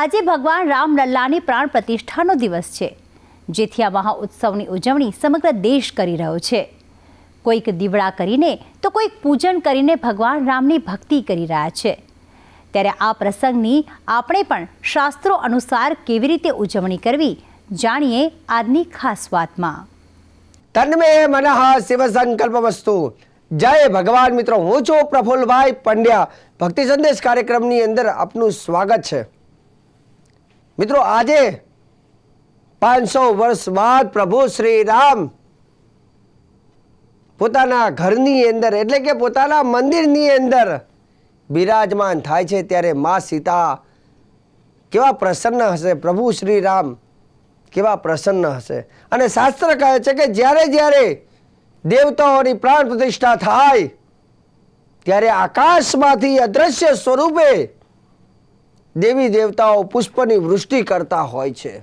આજે ભગવાન રામ લલ્લાની પ્રાણ પ્રતિષ્ઠાનો દિવસ છે, જેથી આ મહા ઉત્સવની ઉજવણી સમગ્ર દેશ કરી રહ્યો છે. કોઈક દીવડા કરીને તો કોઈક પૂજન કરીને ભગવાન રામની ભક્તિ કરી રહ્યા છે. ત્યારે આ પ્રસંગની આપણે પણ શાસ્ત્રો અનુસાર કેવી રીતે ઉજવણી કરવી, જાણીએ આજની ખાસ વાતમાં. તન્મે મનઃ શિવ સંકલ્પ વસ્તુ. જય ભગવાન મિત્રો, હું છું પ્રફુલભાઈ પંડ્યા. ભક્તિ સંદેશ કાર્યક્રમની અંદર આપનું સ્વાગત છે. મિત્રો, આજે પાંચસો વર્ષ બાદ પ્રભુ શ્રી રામ પોતાના ઘરની અંદર, એટલે કે પોતાના મંદિરની અંદર બિરાજમાન થાય છે. ત્યારે મા સીતા કેવા પ્રસન્ન હશે? પ્રભુ શ્રી રામ કેવા પ્રસન્ન હશે? અને શાસ્ત્ર કહે છે કે જ્યારે જ્યારે દેવતાઓની પ્રાણ પ્રતિષ્ઠા થાય, ત્યારે આકાશમાંથી અદ્રશ્ય સ્વરૂપે દેવી દેવતાઓ પુષ્પની વૃષ્ટિ કરતા હોય છે.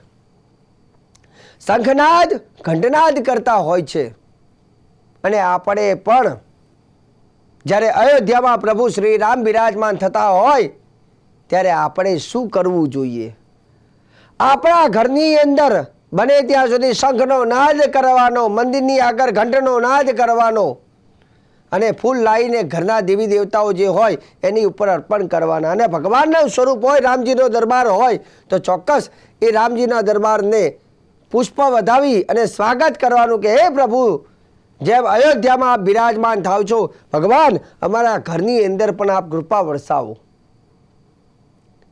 શંખનાદ, ઘંટનાદ કરતા હોય છે. અને આપણે પણ જ્યારે અયોધ્યામાં પ્રભુ શ્રી રામ બિરાજમાન થતા હોય, ત્યારે આપણે શું કરવું જોઈએ? આપણા ઘરની અંદર બને ત્યાં સુધી શંખનો નાદ કરવાનો, મંદિરની આગળ ઘંટનો નાદ કરવાનો અને ફૂલ લાવીને ઘરના દેવી દેવતાઓ જે હોય એની ઉપર અર્પણ કરવાના. અને ભગવાનનું સ્વરૂપ હોય, રામજીનો દરબાર હોય, તો ચોક્કસ એ રામજીના દરબારને પુષ્પ વધાવી અને સ્વાગત કરવાનું કે, હે પ્રભુ, જેમ અયોધ્યામાં આપ બિરાજમાન થાવ છો, ભગવાન, અમારા ઘરની અંદર પણ આપ કૃપા વરસાવો.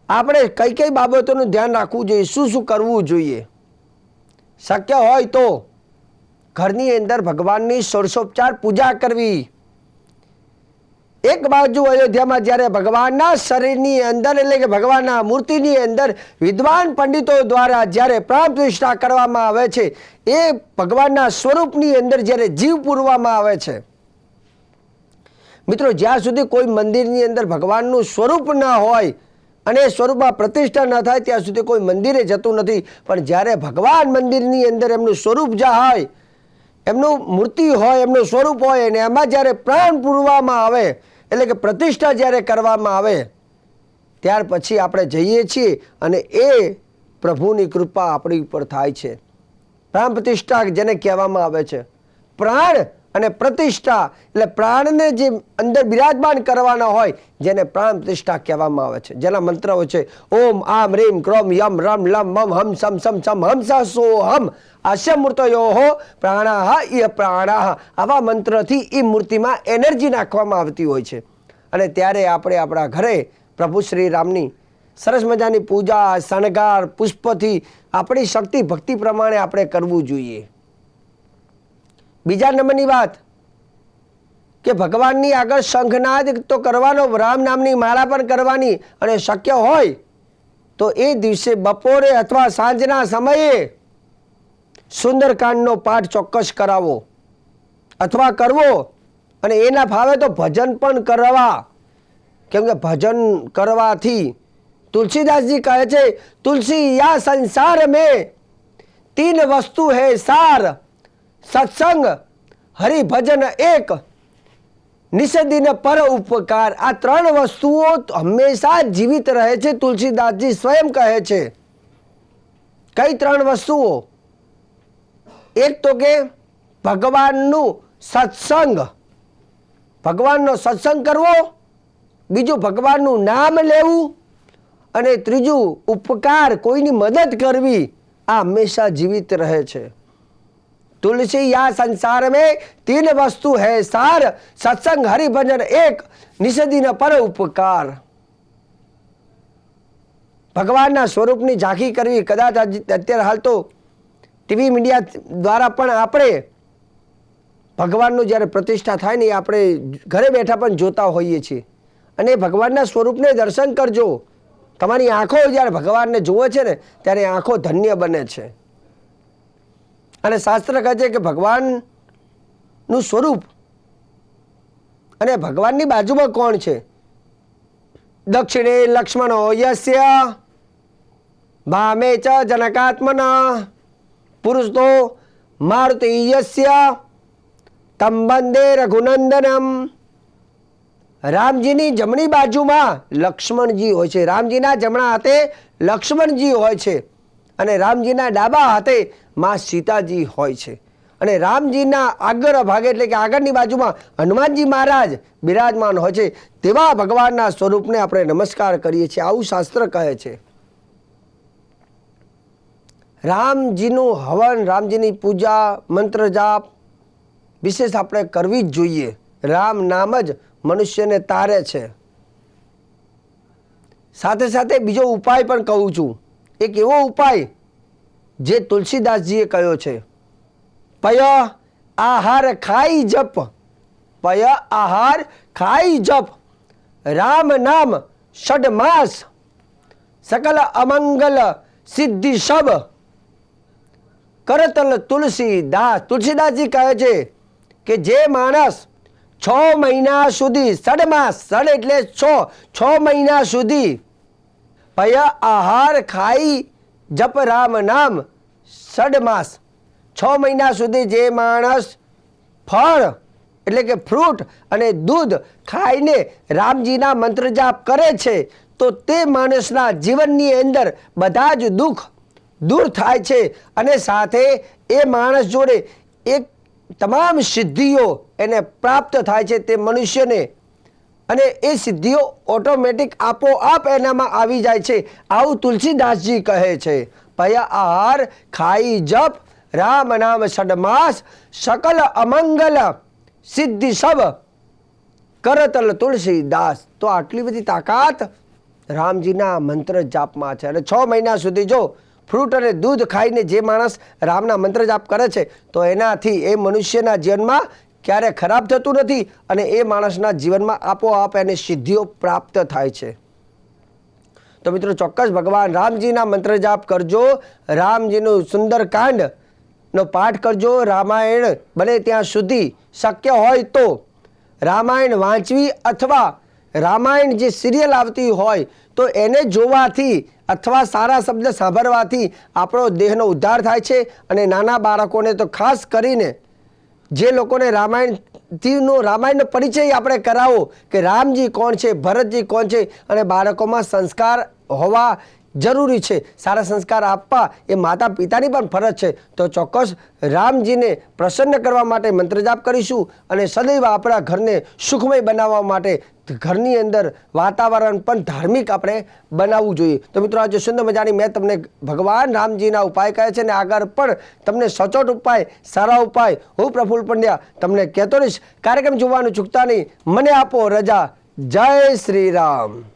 આપણે કઈ કઈ બાબતોનું ધ્યાન રાખવું જોઈએ, શું શું કરવું જોઈએ? શક્ય હોય તો ઘરની અંદર ભગવાનની ષોડશોપચાર પૂજા કરવી. એક બાજુ અયોધ્યામાં જ્યારે ભગવાનના શરીરની અંદર, એટલે કે ભગવાનના મૂર્તિની અંદર વિદ્વાન પંડિતો દ્વારા જ્યારે પ્રાણ પ્રતિષ્ઠા કરવામાં આવે છે, એ ભગવાનના સ્વરૂપની અંદર જ્યારે જીવ પૂરવામાં આવે છે. મિત્રો, જ્યાં સુધી કોઈ મંદિરની અંદર ભગવાનનું સ્વરૂપ ના હોય અને એ સ્વરૂપમાં પ્રતિષ્ઠા ન થાય, ત્યાં સુધી કોઈ મંદિરે જતું નથી. પણ જ્યારે ભગવાન મંદિરની અંદર એમનું સ્વરૂપ જ્યાં હોય, એમનું મૂર્તિ હોય, એમનું સ્વરૂપ હોય, અને એમાં જ્યારે પ્રાણ પૂરવામાં આવે એટલે કે પ્રતિષ્ઠા જ્યારે કરવામાં આવે, ત્યાર પછી આપણે જઈએ છીએ અને એ પ્રભુની કૃપા આપણી ઉપર થાય છે. પ્રાણ પ્રતિષ્ઠા જેને કહેવામાં આવે છે. પ્રાણ અને પ્રતિષ્ઠા એટલે પ્રાણને જે અંદર બિરાજમાન કરવાના હોય, જેને પ્રાણ પ્રતિષ્ઠા કહેવામાં આવે છે. જેના મંત્રો છે, ઓમ, આમ, રીમ, ક્રોમ, યમ, રમ, લમ, મમ, હમ, સમ સમ સમ, હમ, સ, સો, હમ આસ્ય મૂર્તયો પ્રાણાહ ય પ્રાણાહ. આવા મંત્રથી એ મૂર્તિમાં એનર્જી નાખવામાં આવતી હોય છે. અને ત્યારે આપણે આપણા ઘરે પ્રભુ શ્રી રામની સરસ મજાની પૂજા, શણગાર, પુષ્પથી આપણી શક્તિ ભક્તિ પ્રમાણે આપણે કરવું જોઈએ. બીજા નંબરની વાત કે ભગવાનની આગળ શંખનાદ તો કરવાનો, રામ નામની માળા પણ કરવાની અને શક્ય હોય તો એ દિવસે બપોરે અથવા સાંજના સમયે સુંદરકાંડનો પાઠ ચોક્કસ કરાવો અથવા કરવો અને એના ભાવે તો ભજન પણ કરવા. કેમ કે ભજન કરવાથી તુલસીદાસજી કહે છે, તુલસી યા સંસાર મેં તીન વસ્તુ હૈ સાર. સત્સંગ, હરિભજન એક. નિષદિન પર ઉપકાર. આ ત્રણ વસ્તુઓ હંમેશા જીવિત રહે છે, તુલસીદાસજી સ્વયં કહે છે. કઈ ત્રણ વસ્તુઓ? એક તો કે ભગવાનનું સત્સંગ. ભગવાનનો સત્સંગ કરવો, બીજું ભગવાનનું નામ લેવું, અને ત્રીજું ઉપકાર, કોઈની મદદ કરવી, આ હંમેશા જીવિત રહે છે. तुलसी या संसार में तीन वस्तु है सार सत्संग हरिभजन एक निषदिन પર ઉપકાર ભગવાનના સ્વરૂપની ઝાંખી કરવી કદાચ અત્યારે હાલ તો ટીવી મીડિયા દ્વારા પણ આપણે ભગવાનનું જ્યારે પ્રતિષ્ઠા થાય ને એ આપણે ઘરે બેઠા પણ જોતા હોઈએ છીએ અને ભગવાનના સ્વરૂપને દર્શન કરજો તમારી આંખો જ્યારે ભગવાનને જુએ છે ને ત્યારે આંખો ધન્ય બને છે અને શાસ્ત્ર કહે છે કે ભગવાનનું સ્વરૂપ અને ભગવાનની બાજુમાં કોણ છે? દક્ષિણે લક્ષ્મણો યસ્ય, ભામે ચ જનકાત્મન, પુરુષ તો મારુતિ યસ્ય, તમ વંદે રઘુનંદનમ. રામજીની જમણી બાજુમાં લક્ષ્મણજી હોય છે. રામજીના જમણા હાથે લક્ષ્મણજી હોય છે. અને રામજીના ડાબા હાથે માં સીતાજી હોય છે. અને રામજીના આગળ ભાગે એટલે કે આગળની બાજુમાં હનુમાનજી મહારાજ બિરાજમાન હોય છે. તેવા ભગવાનના સ્વરૂપને આપણે નમસ્કાર કરીએ છીએ. આવું શાસ્ત્ર કહે છે. રામજીનું હવન, રામજીની પૂજા, મંત્ર જાપ વિશેષ આપણે કરવી જ જોઈએ. રામ નામ જ મનુષ્યને તારે છે. સાથે સાથે બીજો ઉપાય પણ કહું છું. એક એવો ઉપાય જે તુલસીદાસજીએ કહ્યો છે? પય આહાર ખાઈ જપ. પય આહાર ખાઈ જપ. રામ નામ ષડમાસ. સકલ અમંગલ સિદ્ધિ શબ. કરતલ તુલસીદાસ તુલસીદાસજી કહે છે કે જે માણસ છ મહિના સુધી સડમાસ સડ એટલે છ છ મહિના સુધી પય આહાર ખાઈ જપ રામ નામ. સડમાસ છ મહિના સુધી જે માણસ ફળ એટલે કે ફ્રૂટ અને દૂધ ખાઈને રામજીના મંત્ર જાપ કરે છે, તો તે માણસના જીવનની અંદર બધા જ દુઃખ દૂર થાય છે અને સાથે એ માણસ જોડે એક તમામ સિદ્ધિઓ એને પ્રાપ્ત થાય છે તે મનુષ્યને અને એ સિદ્ધિઓ ઓટોમેટિક આપોઆપ એનામાં આવી જાય છે. આવું તુલસીદાસજી કહે છે. પયા આહાર, ખાઈ જપ, રામ નામ સડમાસ સકલ અમંગલ, સિદ્ધિ સબ, કરતલ તુલસીદાસ. તો આટલી બધી તાકાત રામજીના મંત્ર જાપમાં છે. અને છ મહિના સુધી જો ફ્રૂટ અને દૂધ ખાઈને જે માણસ રામના મંત્ર જાપ કરે છે, તો એનાથી એ મનુષ્યના જીવનમાં ક્યારે ખરાબ થતું નથી અને એ માણસના જીવનમાં આપોઆપ એને સિદ્ધિઓ પ્રાપ્ત થાય છે. તો મિત્રો ચોક્કસ ભગવાન રામજીના મંત્ર જાપ કરજો. રામજીનું સુંદર કાંડ નો પાઠ કરજો. રામાયણ બને ત્યાં સુધી શક્ય હોય તો. રામાયણ વાંચવી અથવા રામાયણ જે સિરિયલ આવતી હોય તો એને જોવાથી અથવા સારા શબ્દ સાંભળવાથી આપણો દેહનો ઉદ્ધાર થાય છે અને નાના બાળકોને તો ખાસ કરીને જે લોકોને રામાયણથીનો રામાયણનો પરિચય આપણે કરાવો કે રામજી કોણ છે, ભરતજી કોણ છે અને બાળકોમાં સંસ્કાર હોવા જરૂરી છે. સારા સંસ્કાર આપવા એ માતા પિતાની પણ ફરજ છે. તો ચોક્કસ રામજીને પ્રસન્ન કરવા માટે મંત્રજાપ કરીશું અને સદૈવ આપણા ઘરને સુખમય બનાવવા માટે ઘરની અંદર વાતાવરણ પણ ધાર્મિક આપણે બનાવવું જોઈએ. તો મિત્રો, આજે સુંદર મજાની મેં તમને ભગવાન રામજીના ઉપાય કહે છે અને આગળ પણ તમને સચોટ ઉપાય, સારા ઉપાય હું પ્રફુલ્લ પંડ્યા તમને કહેતો રહીશ. કાર્યક્રમ જોવાનું ચૂકતા નહીં. મને આપો રજા. જય શ્રી રામ.